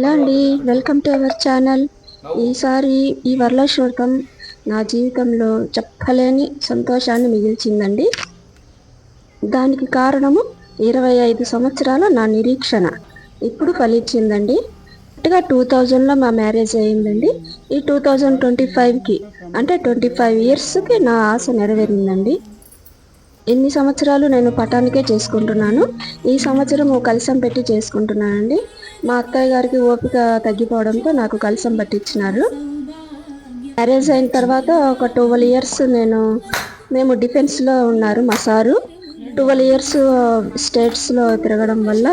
Hello అండి welcome to our channel. ఈసారి ఈ వరలక్ష్మకం నా జీవితంలో చెప్పలేని సంతోషాన్ని మిగిల్చిందండి. దానికి కారణము ఇరవై ఐదు సంవత్సరాల నా నిరీక్షణ. ఇప్పుడు ఫలించిందండి. కరెక్ట్గా టూ థౌజండ్లో మా మ్యారేజ్ అయ్యిందండి. ఈ టూ థౌజండ్ ట్వంటీ ఫైవ్కి అంటే ట్వంటీ ఫైవ్ ఇయర్స్కి నా ఆశ నెరవేరిందండి. ఎన్ని సంవత్సరాలు నేను పటానికే చేసుకుంటున్నాను ఈ సంవత్సరం కలిసం పెట్టి చేసుకుంటున్నానండి. మా అత్తయ్య గారికి ఓపిక తగ్గిపోవడంతో నాకు కలసం పట్టించినారు. మ్యారేజ్ అయిన తర్వాత ఒక ట్వెల్వ్ ఇయర్స్ నేను మేము డిఫెన్స్లో ఉన్నారు మా సారు. ట్వెల్వ్ ఇయర్స్ స్టేట్స్లో తిరగడం వల్ల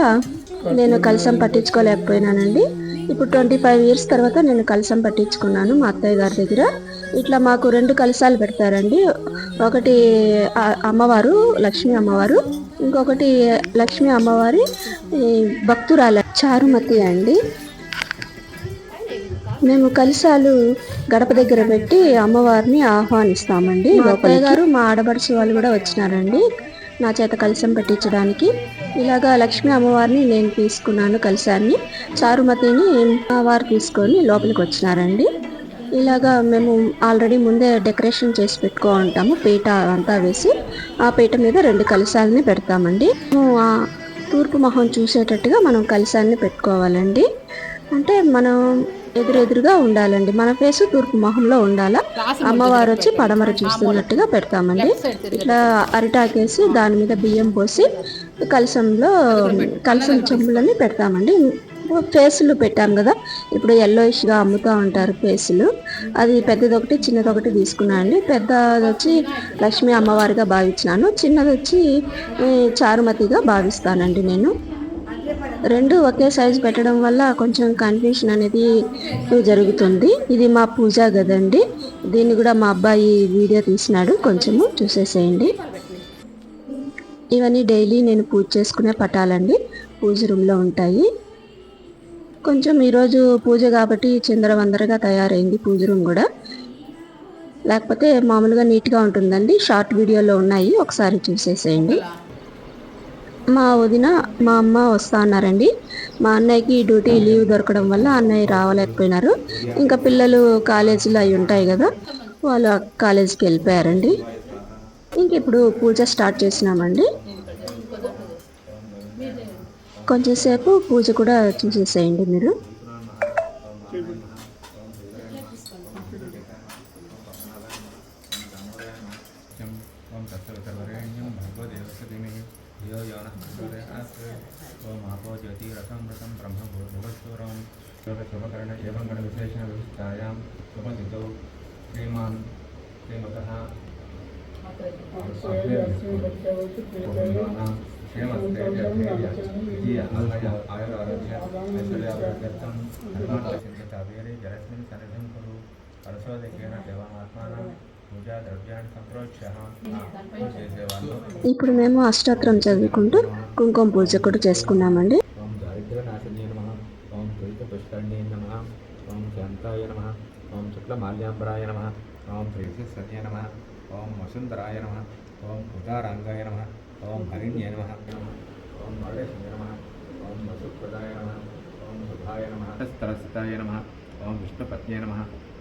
నేను కలసం పట్టించుకోలేకపోయినానండి. ఇప్పుడు ట్వంటీ ఫైవ్ ఇయర్స్ తర్వాత నేను కలసం పట్టించుకున్నాను మా అత్తయ్య గారి దగ్గర. ఇట్లా మాకు రెండు కలసాలు పెడతారండి. ఒకటి అమ్మవారు లక్ష్మీ అమ్మవారు. ఇంకొకటి లక్ష్మీ అమ్మవారి భక్తురాల చారుమతి అండి. మేము కలిసాలు గడప దగ్గర పెట్టి అమ్మవారిని ఆహ్వానిస్తామండి. లోపల గారు మా ఆడబడుచు వాళ్ళు కూడా వచ్చినారండి. నా చేత కలసం పెట్టించడానికి. ఇలాగా లక్ష్మీ అమ్మవారిని నేను తీసుకున్నాను కలిసాన్ని చారుమతిని వారు తీసుకొని లోపలికి వచ్చినారండి. ఇలాగా మేము ఆల్రెడీ ముందే డెకరేషన్ చేసి పెట్టుకో ఉంటాము పీట అంతా వేసి. ఆ పీట మీద రెండు కలశాలని పెడతామండి. తూర్పు మొహం చూసేటట్టుగా మనం కలశాన్ని పెట్టుకోవాలండి. అంటే మనం ఎదురెదురుగా ఉండాలండి. మన ఫేస్ తూర్పు మొహంలో ఉండాలా? అమ్మవారు వచ్చి పడమర చూస్తున్నట్టుగా పెడతామండి. ఇట్లా అరిటాకేసి దాని మీద బియ్యం పోసి కలసంలో కలసం చెంబులని పెడతామండి. ఫేసులు పెట్టాం కదా. ఇప్పుడు ఎల్లోయిష్గా అమ్ముతూ ఉంటారు ఫేసులు అది పెద్దది ఒకటి చిన్నది ఒకటి తీసుకున్నాను అండి పెద్దది వచ్చి లక్ష్మీ అమ్మవారిగా భావించినాను. చిన్నది వచ్చి చారుమతిగా భావిస్తానండి నేను. రెండు ఒకే సైజు పెట్టడం వల్ల కొంచెం కన్ఫ్యూషన్ అనేది జరుగుతుంది. ఇది మా పూజా గదండి. దీన్ని కూడా మా అబ్బాయి వీడియో తీసినాడు. కొంచెము చూసేసేయండి. ఇవన్నీ డైలీ నేను పూజ చేసుకునే పటాలండి. పూజ రూమ్లో ఉంటాయి. కొంచెం ఈరోజు పూజ కాబట్టి చిందరవందరగా తయారైంది పూజ రూమ్ కూడా. లేకపోతే మామూలుగా నీట్గా ఉంటుందండి. షార్ట్ వీడియోలో ఉన్నాయి. ఒకసారి చూసేసేయండి. మా వదిన మా అమ్మ వస్తా అన్నారండి. మా అన్నయ్యకి డ్యూటీ లీవ్ దొరకడం వల్ల అన్నయ్య రావలేకపోయినారు. ఇంకా పిల్లలు కాలేజీలో అవి ఉంటాయి కదా వాళ్ళు కాలేజీకి వెళ్ళిపోయారండి. ఇంక ఇప్పుడు పూజ స్టార్ట్ చేసినామండి. కొంచెంసేపు పూజ కూడా చూసేసేయండి మీరు. ఓం ఆపో జ్యోతి రసం వ్రతం బ్రహ్మ భూర్భువస్వరం శుభకరణ ఇప్పుడు మేము అష్టాత్రం చదువుకుంటూ కుంకుమ పూజ కూడా చేసుకున్నామండి. ఓం దారిద్ర నాశనే నమ. ఓం తులిత పుష్కరణే నమ. ఓం శాంతాయ నమ. ఓం శుక్లమాల్యాంబరాయ నమ. ఓం ప్రేసి సత్య నమ. ఓం వసుంధరాయ నమ. ఓం ఉదారాంగాయ నమ. ఓం హరిణ్య నమ. ఓం వరదశయ నమ. ఓం వసుప్రదాయ నమ. ఓం సుధాయ నమ. స్తరస్థితాయ నమ. ఓం విష్ణుపత్న్య నమ.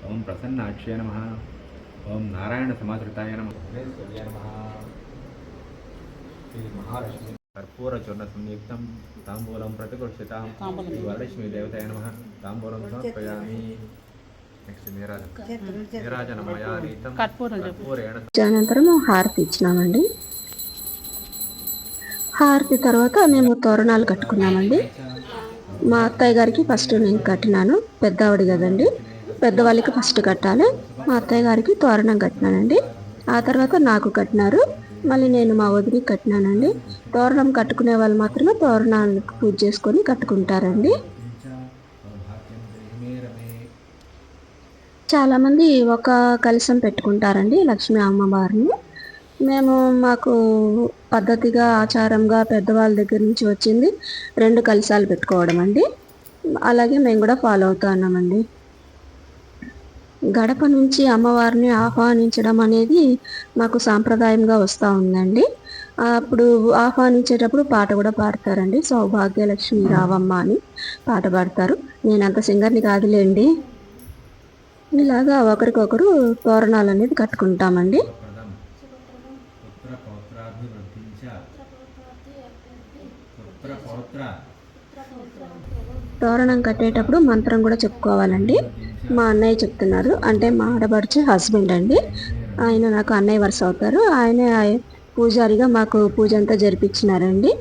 ఓం ప్రసన్నాక్ష్య నమ. ఓం నారాయణ సమాధృతాయ నమ. నమ. శ్రీ మహాలక్ష్మి కర్పూరచూర్ణ సంయుక్తం తాంబూలం ప్రతిగృహ్యతాం. శ్రీ వరలక్ష్మీ దేవతాయ నమ. తాంబూలం సమర్పయామి. అనంతరం హారతి ఇచ్చినామండి. హారతి తర్వాత మేము తోరణాలు కట్టుకున్నామండి. మా అత్తయ్య గారికి ఫస్ట్ నేను కట్టినాను. పెద్దవాడి కదండి. పెద్దవాళ్ళకి ఫస్ట్ కట్టాలి. మా అత్తయ్య గారికి తోరణం కట్టినానండి. ఆ తర్వాత నాకు కట్టినారు. మళ్ళీ నేను మా వదిలి కట్టినానండి. తోరణం కట్టుకునే వాళ్ళు మాత్రమే తోరణాలకు పూజ చేసుకొని కట్టుకుంటారండి. చాలామంది ఒక కలశం పెట్టుకుంటారండి లక్ష్మీ అమ్మవారిని. మేము మాకు పద్ధతిగా ఆచారంగా పెద్దవాళ్ళ దగ్గర నుంచి వచ్చింది. రెండు కలశాలు పెట్టుకోవడం అండి. అలాగే మేము కూడా ఫాలో అవుతా ఉన్నామండి. గడప నుంచి అమ్మవారిని ఆహ్వానించడం అనేది మాకు సాంప్రదాయంగా వస్తూ ఉందండి. అప్పుడు ఆహ్వానించేటప్పుడు పాట కూడా పాడతారండి. సౌభాగ్యలక్ష్మి రావమ్మ అని పాట పాడతారు. నేనంత సింగర్ని కాదులేండి. ఇలాగా ఒకరికొకరు తోరణాలు అనేది కట్టుకుంటామండి ప్రదం పుత్ర పౌత్రాభివృద్ధించ పుత్ర పౌత్ర తోరణం కట్టేటప్పుడు మంత్రం కూడా చెప్పుకోవాలండి. మా అన్నయ్య చెప్తున్నారు. అంటే మా ఆడబడిచే హస్బెండ్ అండి. ఆయన నాకు అన్నయ్య వరుస అవుతారు. ఆయన పూజారిగా మాకు పూజ అంతా జరిపించినారండి.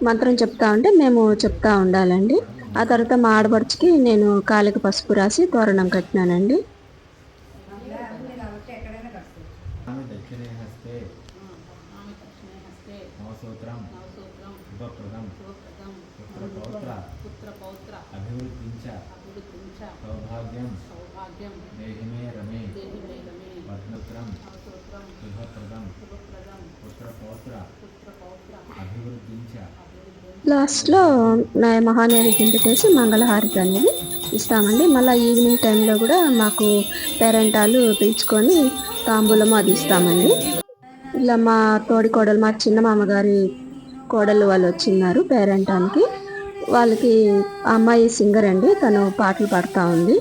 మంత్రం చెప్తా ఉంటే మేము చెప్తా ఉండాలండి. ఆ తర్వాత మా ఆడబడుచుకి నేను కాలికి పసుపు రాసి తోరణం కట్టినానండి. శుభప్రదం పుత్ర పౌత్ర పుత్రపౌత్ర. అభివృద్ధించ. అభివృద్ధించ. సౌభాగ్యం. సౌభాగ్యం. దేహిమే రమే. దేహిమేదమే వర్ణత్రం నవసూత్రం శుభప్రదం. శుభప్రదం. పుత్ర పౌత్ర పుత్రపౌత్ర. అభివృద్ధించ. లాస్ట్లో నా మహానైవేద్యం పెట్టేసి మంగళహారతి అనేది ఇస్తామండి. మళ్ళీ ఈవినింగ్ టైంలో కూడా మాకు పేరెంటాలు పిలుచుకొని తాంబూలము అది ఇస్తామండి. ఇలా మా తోడి కోడలు మా చిన్న మామగారి కోడలు వాళ్ళు వచ్చిన్నారు పేరెంటానికి. వాళ్ళకి అమ్మాయి సింగర్ అండి తను పాటలు పాడుతూ ఉంది.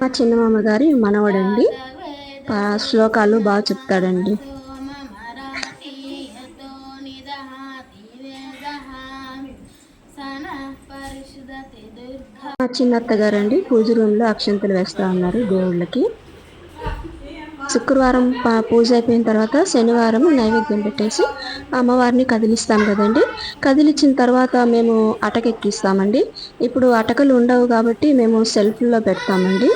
మా చిన్న మామగారి మనవడండి. శ్లోకాలు బాగా చెప్తాడండి. మా చిన్నత్తగారండి పూజ రూమ్లో అక్షంతలు వేస్తూ ఉన్నారు దేవుళ్ళకి. శుక్రవారం ప- పూజ అయిపోయిన తర్వాత శనివారం నైవేద్యం పెట్టేసి అమ్మవారిని కదిలిస్తాం కదండి. కదిలించిన తర్వాత మేము అటకెక్కిస్తామండి. ఇప్పుడు అటకలు ఉండవు కాబట్టి మేము సెల్ఫ్లో పెడతామండి.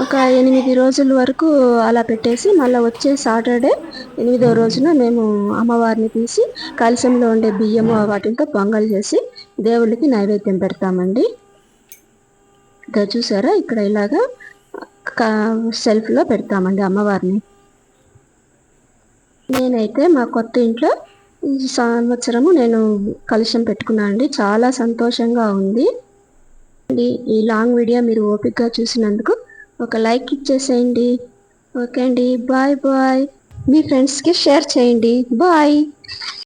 ఒక ఎనిమిది రోజుల వరకు అలా పెట్టేసి మళ్ళీ వచ్చే సాటర్డే ఎనిమిదో రోజున మేము అమ్మవారిని తీసి కలశంలో ఉండే బియ్యము వాటితో పొంగల్ చేసి దేవుళ్ళకి నైవేద్యం పెడతామండి. ఇక చూసారా? ఇక్కడ ఇలాగా సెల్ఫ్లో పెడతామండి అమ్మవారిని. నేనైతే మా కొత్త ఇంట్లో ఈ సంవత్సరము నేను కలుషం పెట్టుకున్నాను అండి. చాలా సంతోషంగా ఉంది. ఈ లాంగ్ వీడియో మీరు ఓపికగా చూసినందుకు ఒక లైక్ ఇచ్చేసేయండి. ఓకే అండి. Bye bye. మీ ఫ్రెండ్స్కి షేర్ చేయండి. బాయ్.